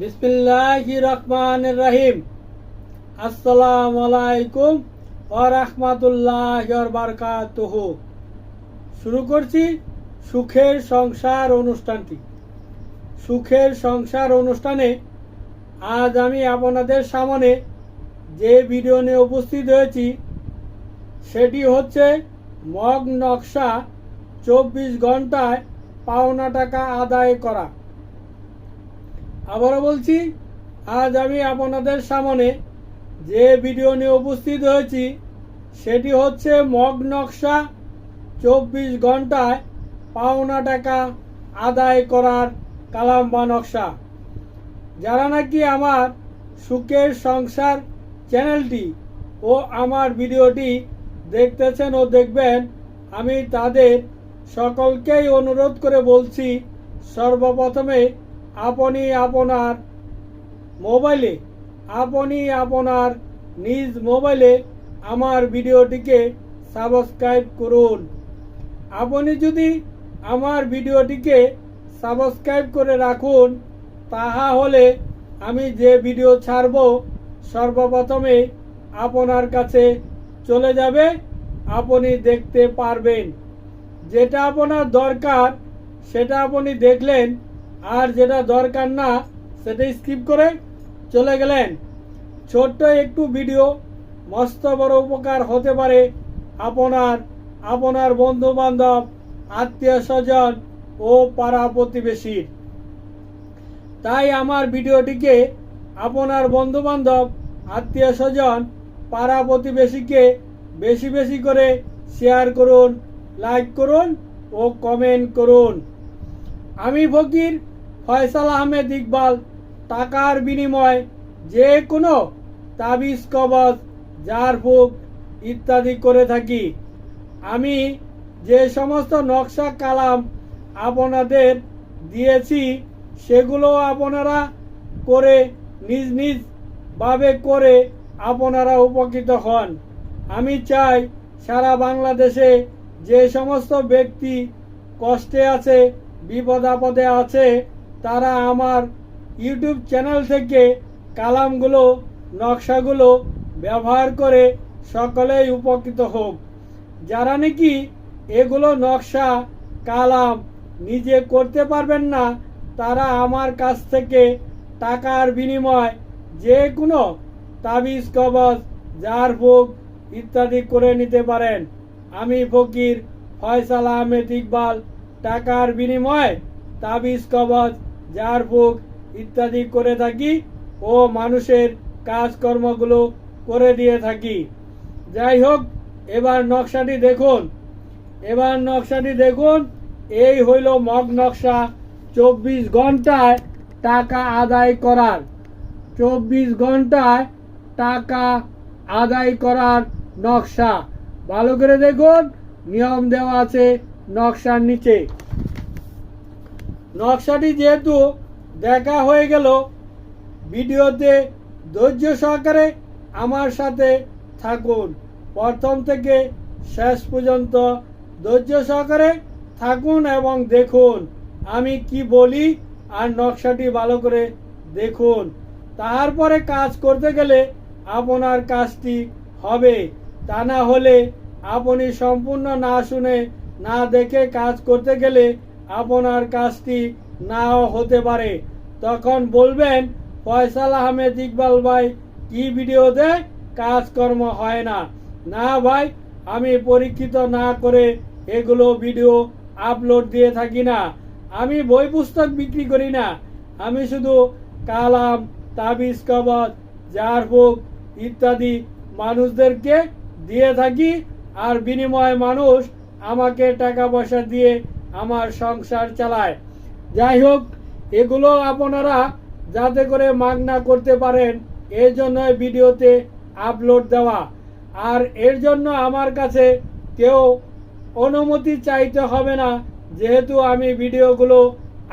বিসমিল্লাহ রহমান রহিম আসসালাম আলাইকুম ও রহমাতুল্লাহ বারকাতুহ। শুরু করছি সুখের সংসার অনুষ্ঠানটি। সুখের সংসার অনুষ্ঠানে আজ আমি আপনাদের সামনে যে ভিডিও নিয়ে উপস্থিত হয়েছি, সেটি হচ্ছে মগ নকশা চব্বিশ ঘন্টায় পাওনা টাকা আদায় করা। আবারও বলছি, আজ আমি আপনাদের সামনে যে ভিডিও নিয়ে উপস্থিত হয়েছি, সেটি হচ্ছে মগ নকশা চব্বিশ ঘন্টায় পাওনা টাকা আদায় করার কালাম বা নকশা। যারা নাকি আমার সুখের সংসার চ্যানেলটি ও আমার ভিডিওটি দেখতেছেন ও দেখবেন, আমি তাদের সকলকেই অনুরোধ করে বলছি, সর্বপ্রথমে আপনি আপনার মোবাইলে, আপনি আপনার নিজ মোবাইলে আমার ভিডিওটিকে সাবস্ক্রাইব করুন। আপনি যদি আমার ভিডিওটিকে সাবস্ক্রাইব করে রাখুন তাহা হলে আমি যে ভিডিও ছাড়ব, সর্বপ্রথমে আপনার কাছে চলে যাবে, আপনি দেখতে পারবেন। যেটা আপনার দরকার, সেটা আপনি দেখলেন আর যেটা দরকার না, সেটা স্কিপ করে চলে গেলেন। ছোট্ট একটু ভিডিও মস্ত বড় উপকার হতে পারে আপনার আপনার বন্ধু বান্ধব আত্মীয় স্বজন ও পাড়া প্রতিবেশীর। তাই আমার ভিডিওটিকে আপনার বন্ধু বান্ধব আত্মীয় স্বজন, পাড়া প্রতিবেশীকে বেশি বেশি করে শেয়ার করুন লাইক করুন ও কমেন্ট করুন। আমি ফকির ফয়সাল আহমেদ ইকবাল, টাকার বিনিময়, যে কোনো তাবিজ, কবজ ঝাড়ফুঁক ইত্যাদি করে থাকি। আমি যে সমস্ত নকশা, কালাম আপনাদের দিয়েছি, সেগুলো আপনারা করে, নিজ নিজ ভাবে করে আপনারা উপকৃত হন। আমি চাই সারা বাংলাদেশে যে সমস্ত ব্যক্তি কষ্টে আছে, বিপদ আপদে আছে তারা আমার ইউটিউব চ্যানেল থেকে কালামগুলো, নকশাগুলো ব্যবহার করে সকলেই উপকৃত হোক। যারা নাকি এগুলো নকশা, কালাম নিজে করতে পারবেন না, তারা আমার কাছ থেকে টাকার বিনিময় যে কোনো তাবিজ, কবজ ঝাড়ফুঁক ইত্যাদি করে নিতে পারেন। আমি ফকির ফয়সাল আহমেদ ইকবাল, টাকার বিনিময়ে তাবিজ, কবজ ঝাড়ফুঁক ইত্যাদি করে থাকি ও মানুষের কাজকর্মগুলো করে দিয়ে থাকি। যাই হোক এবার নকশাটি দেখুন। এবার নকশাটি দেখুন। এই হইল মগ নকশা। চব্বিশ ঘন্টায় টাকা আদায় করার। চব্বিশ ঘন্টায় টাকা আদায় করার নকশা। ভালো করে দেখুন। নিয়ম দেওয়া আছে নকশার নিচে। নকশাটি যেহেতু দেখা হয়ে গেল, ভিডিওতে ধৈর্য সহকারে আমার সাথে থাকুন। প্রথম থেকে শেষ পর্যন্ত ধৈর্য সহকারে থাকুন এবং দেখুন আমি কি বলি আর নকশাটি ভালো করে দেখুন। তারপরে কাজ করতে গেলে আপনার কাজটি হবে। তা না হলে আপনি সম্পূর্ণ না শুনে, না দেখে কাজ করতে গেলে আপনার কাজটি নাও হতে পারে। তখন বলবেন, ফয়সাল আহমেদ ইকবাল ভাই, কি ভিডিওতে কাজকর্ম হয় না? না ভাই, আমি পরীক্ষিত না করে এগুলো ভিডিও আপলোড দিয়ে থাকি না। আমি বই পুস্তক বিক্রি করি না। আমি শুধু কালাম, তাবিজ, কবজ জারবুক ইত্যাদি মানুষদেরকে দিয়ে থাকি, আর বিনিময়ে মানুষ আমাকে টাকা পয়সা দিয়ে আমার সংসার চালায়। যাই হোক এগুলো আপনারা যাতে করে মাগনা করতে পারেন, এই জন্য ভিডিওতে আপলোড দেওয়া। আর এর জন্য আমার কাছে কেউ অনুমতি চাইতে হবে না, যেহেতু আমি ভিডিওগুলো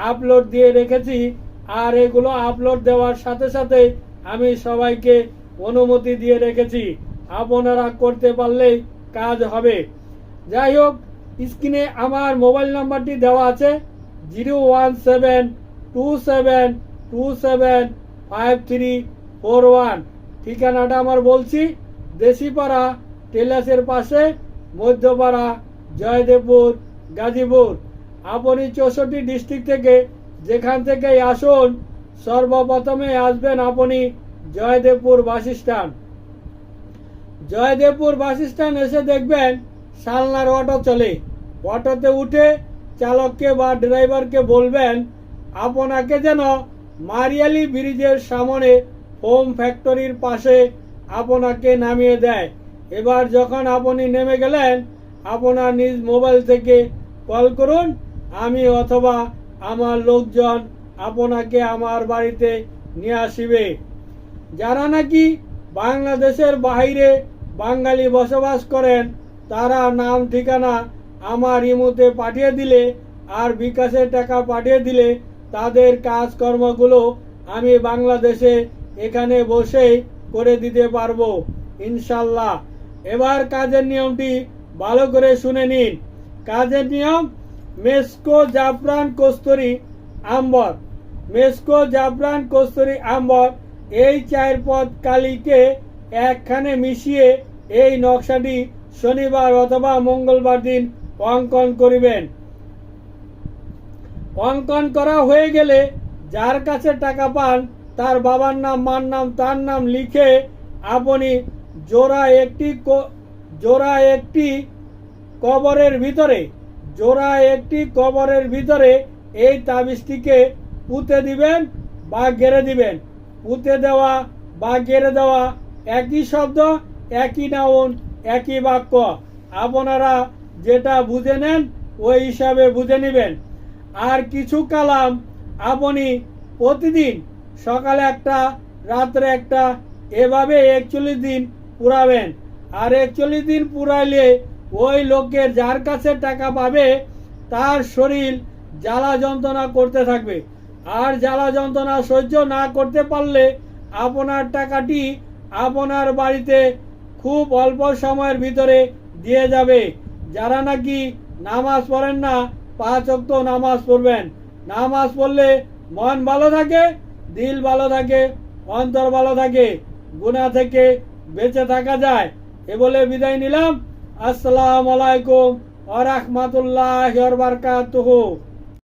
আপলোড দিয়ে রেখেছি, আর এগুলো আপলোড দেওয়ার সাথে সাথে আমি সবাইকে অনুমতি দিয়ে রেখেছি। আপনারা করতে পারলেই কাজ হবে। যাই হোক স্ক্রিনে আমার মোবাইল নাম্বারটি দেওয়া আছে zero one seven two seven two seven five three four one. ঠিকানাটা আমার বলছি, দেশিপাড়া টেলাসের পাশে মধ্যপাড়া, জয়দেবপুর, গাজীপুর। আপনি চৌষট্টি ডিস্ট্রিক্ট থেকে যেখান থেকেই আসুন, সর্বপ্রথমে আসবেন আপনি Joydebpur bus stand. Joydebpur bus stand এসে দেখবেন সালনার অটো চলে। অটোতে উঠে চালককে বা ড্রাইভারকে বলবেন, আপনাকে যেন মারিয়ালি ব্রিজের সামনে হোম ফ্যাক্টরির পাশে আপনাকে নামিয়ে দেয়। এবার যখন আপনি নেমে গেলেন, আপনার নিজ মোবাইল থেকে কল করুন, আমি অথবা আমার লোকজন আপনাকে আমার বাড়িতে নিয়ে আসিবে। যারা নাকি বাংলাদেশের বাইরে বাঙালি বসবাস করেন তারা নাম ঠিকানা আমার ইমুতে পাঠিয়ে দিলে আর বিকাশের টাকা পাঠিয়ে দিলে তাদের কাজকর্মগুলো আমি বাংলাদেশে এখানে বসেই করে দিতে পারব, ইনশাল্লাহ। এবার কাজের নিয়মটি ভালো করে শুনে নিন। কাজের নিয়ম, মেসকো জাফরান কস্তুরি আম্বর। মেসকো জাফরান কস্তুরি আম্বর এই চার পদ কালিকে একখানে মিশিয়ে এই নকশাটি শনিবার অথবা মঙ্গলবার দিন অঙ্কন করিবেন। অঙ্কন করা হয়ে গেলে যার কাছে টাকা পান, তার বাবার নাম, মার নাম, তার নাম লিখে আপনি জোড়া একটি জোড়া একটি কবরের ভিতরে, জোড়া একটি কবরের ভিতরে এই তাবিজটিকে পুঁতে দিবেন বা গেড়ে দিবেন। পুঁতে দেওয়া বা গেড়ে দেওয়া একই শব্দ, একই নাউন একই বাক্য। আপনারা যেটা বুঝে নেন, ওই হিসাবে বুঝে নেবেন। আর কিছু কালাম আপনি প্রতিদিন সকালে একটা, রাত্রে একটা, এভাবে একচল্লিশ দিন পুরাবেন। আর একচল্লিশ দিন পুরাইলে ওই লোকের যার কাছে টাকা পাবে, তার শরীর জ্বালা যন্ত্রণা করতে থাকবে। আর জ্বালা যন্ত্রণা সহ্য না করতে পারলে আপনার টাকাটি আপনার বাড়িতে খুব অল্প সময়ের ভিতরে দিয়ে যাবে। যারা নাকি নামাজ পড়েন না, পাঁচ অক্ত নামাজ পড়বেন। নামাজ পড়লে মন ভালো থাকে, দিল ভালো থাকে, অন্তর ভালো থাকে গুণা থেকে বেঁচে থাকা যায়। এ বলে বিদায় নিলাম। আসসালামু আলাইকুম ওয়া রাহমাতুল্লাহি বারাকাতুহু।